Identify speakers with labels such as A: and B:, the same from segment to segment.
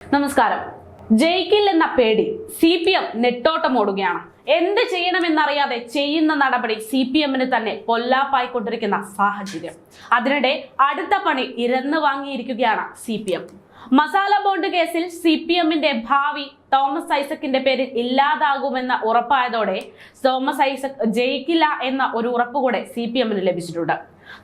A: നമസ്കാരം. ജയിക്കിൽ എന്ന പേടി സി പി എം നെട്ടോട്ടമോടുകയാണ് എന്ത് ചെയ്യണമെന്നറിയാതെ ചെയ്യുന്ന നടപടി സി പി എമ്മിന് തന്നെ പൊല്ലാപ്പായിക്കൊണ്ടിരിക്കുന്ന സാഹചര്യം. അതിനിടെ അടുത്ത പണി ഇരന്ന് വാങ്ങിയിരിക്കുകയാണ് C P M. Masala bond കേസിൽ സി പി എമ്മിന്റെ ഭാവി തോമസ് ഐസക്കിന്റെ പേരിൽ ഇല്ലാതാകുമെന്ന ഉറപ്പായതോടെ തോമസ് ഐസക് ജയിക്കില്ല എന്ന ഒരു ഉറപ്പ് കൂടെ സി പി എമ്മിന് ലഭിച്ചിട്ടുണ്ട്.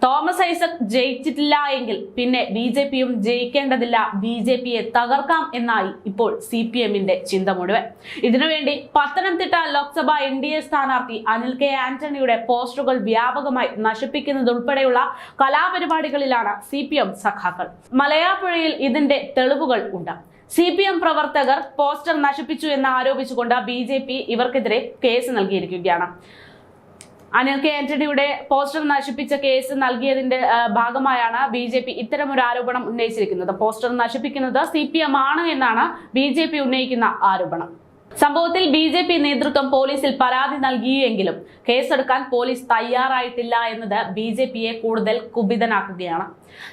A: തോമസ് ഐസക് ജയിച്ചിട്ടില്ല എങ്കിൽ പിന്നെ ബി ജെ പിയും ജയിക്കേണ്ടതില്ല. ബി ജെ പിയെ തകർക്കാം എന്നായി ഇപ്പോൾ സി പി എമ്മിന്റെ ചിന്ത മുഴുവൻ. ഇതിനുവേണ്ടി Pathanamthitta Lok Sabha N D A സ്ഥാനാർത്ഥി അനിൽ കെ ആന്റണിയുടെ പോസ്റ്ററുകൾ വ്യാപകമായി നശിപ്പിക്കുന്നതുൾപ്പെടെയുള്ള കലാപരിപാടികളിലാണ് സി പി എം സഖാക്കൾ. മലയാപ്പുഴയിൽ ഇതിന്റെ തെളിവുകൾ ഉണ്ട്. സി പി എം പ്രവർത്തകർ പോസ്റ്റർ നശിപ്പിച്ചു എന്ന് ആരോപിച്ചുകൊണ്ട് ബി ജെ പി ഇവർക്കെതിരെ കേസ് നൽകിയിരിക്കുകയാണ്. അനിൽ കെ ആന്റണിയുടെ പോസ്റ്റർ നശിപ്പിച്ച കേസ് നൽകിയതിന്റെ ഭാഗമായാണ് ബി ജെ പി ഇത്തരമൊരു ആരോപണം ഉന്നയിച്ചിരിക്കുന്നത്. പോസ്റ്റർ നശിപ്പിക്കുന്നത് സി പി എം ആണ് എന്നാണ് ബി ജെ പി ഉന്നയിക്കുന്ന ആരോപണം. സംഭവത്തിൽ ബി ജെ പി നേതൃത്വം പോലീസിൽ പരാതി നൽകിയെങ്കിലും കേസെടുക്കാൻ പോലീസ് തയ്യാറായിട്ടില്ല എന്നത് ബി ജെ പിയെ കൂടുതൽ കുപിതനാക്കുകയാണ്.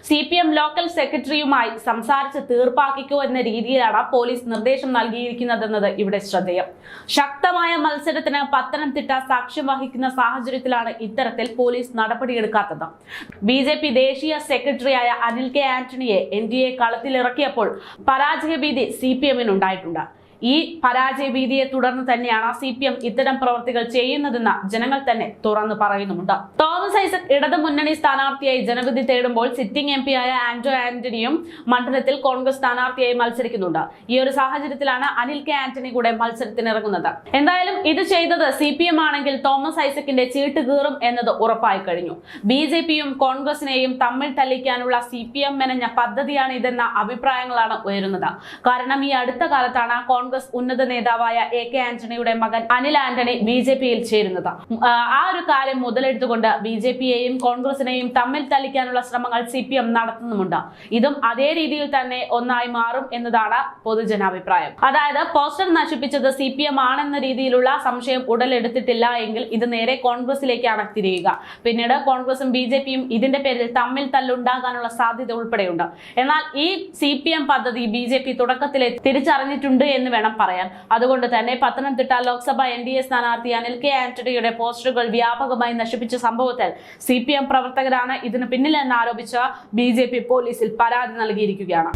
A: സി പി എം ലോക്കൽ സെക്രട്ടറിയുമായി സംസാരിച്ച് തീർപ്പാക്കിക്കോ എന്ന രീതിയിലാണ് പോലീസ് നിർദ്ദേശം നൽകിയിരിക്കുന്നതെന്നത് ഇവിടെ ശ്രദ്ധേയം. ശക്തമായ മത്സരത്തിന് പത്തനംതിട്ട സാക്ഷ്യം വഹിക്കുന്ന സാഹചര്യത്തിലാണ് ഇത്തരത്തിൽ പോലീസ് നടപടിയെടുക്കാത്തത്. ബി ജെ പി ദേശീയ സെക്രട്ടറിയായ അനിൽ കെ ആന്റണിയെ എൻ ഡി എ കളത്തിലിറക്കിയപ്പോൾ പരാജയഭീതി സി പി എമ്മിനുണ്ടായിട്ടുണ്ട്. ഈ പരാജയ ഭീതിയെ തുടർന്ന് തന്നെയാണ് സി പി എം ഇത്തരം പ്രവർത്തികൾ ചെയ്യുന്നതെന്ന് ജനങ്ങൾ തന്നെ തുറന്നു പറയുന്നുമുണ്ട്. തോമസ് ഐസക് ഇടതു മുന്നണി സ്ഥാനാർത്ഥിയായി ജനവിധി തേടുമ്പോൾ സിറ്റിംഗ് എം പിയായ ആന്റോ ആന്റണിയും മണ്ഡലത്തിൽ കോൺഗ്രസ് സ്ഥാനാർത്ഥിയായി മത്സരിക്കുന്നുണ്ട്. ഈ ഒരു സാഹചര്യത്തിലാണ് അനിൽ കെ ആന്റണി കൂടെ മത്സരത്തിനിറങ്ങുന്നത്. എന്തായാലും ഇത് ചെയ്തത് സി പി എം ആണെങ്കിൽ തോമസ് ഐസക്കിന്റെ ചീട്ട് കീറും എന്നത് ഉറപ്പായി കഴിഞ്ഞു. ബി ജെ പിയും കോൺഗ്രസിനെയും തമ്മിൽ തല്ലിക്കാനുള്ള സി പി എം മെനഞ്ഞ പദ്ധതിയാണ് ഇതെന്ന അഭിപ്രായങ്ങളാണ് ഉയരുന്നത്. കാരണം ഈ അടുത്ത കാലത്താണ് കോൺഗ്രസ് ഉന്നത നേതാവായ എ കെ ആന്റണിയുടെ മകൻ അനിൽ ആന്റണി ബി ജെ പിയിൽ ചേരുന്നത്. ആ ഒരു കാര്യം മുതലെടുത്തുകൊണ്ട് ബി ജെ പിയെയും കോൺഗ്രസിനെയും തമ്മിൽ തല്ലിക്കാനുള്ള ശ്രമങ്ങൾ സി പി എം നടത്തുന്നുമുണ്ട്. ഇതും അതേ രീതിയിൽ തന്നെ ഒന്നായി മാറും എന്നതാണ് പൊതുജനാഭിപ്രായം. അതായത് പോസ്റ്റർ നശിപ്പിച്ചത് സി പി എം ആണെന്ന രീതിയിലുള്ള സംശയം ഉടലെടുത്തിട്ടില്ല എങ്കിൽ ഇത് നേരെ കോൺഗ്രസിലേക്കാണ് തിരിയുക. പിന്നീട് കോൺഗ്രസും ബി ജെ പിയും ഇതിന്റെ പേരിൽ തമ്മിൽ തല്ലുണ്ടാകാനുള്ള സാധ്യത ഉൾപ്പെടെയുണ്ട്. എന്നാൽ ഈ സി പി എം പദ്ധതി ബി ജെ പി തുടക്കത്തിലെ തിരിച്ചറിഞ്ഞിട്ടുണ്ട് എന്ന് വേണം പറയാൻ. അതുകൊണ്ട് തന്നെ Pathanamthitta Lok Sabha N D A സ്ഥാനാർത്ഥി അനിൽ കെ ആന്റണിയുടെ പോസ്റ്ററുകൾ വ്യാപകമായി നശിപ്പിച്ച സംഭവത്തിൽ സി പി എം പ്രവർത്തകരാണ്. ഇതിന് പിന്നിലെന്ന് ആരോപിച്ച് ബി ജെ പി പോലീസിൽ പരാതി നൽകിയിരിക്കുകയാണ്.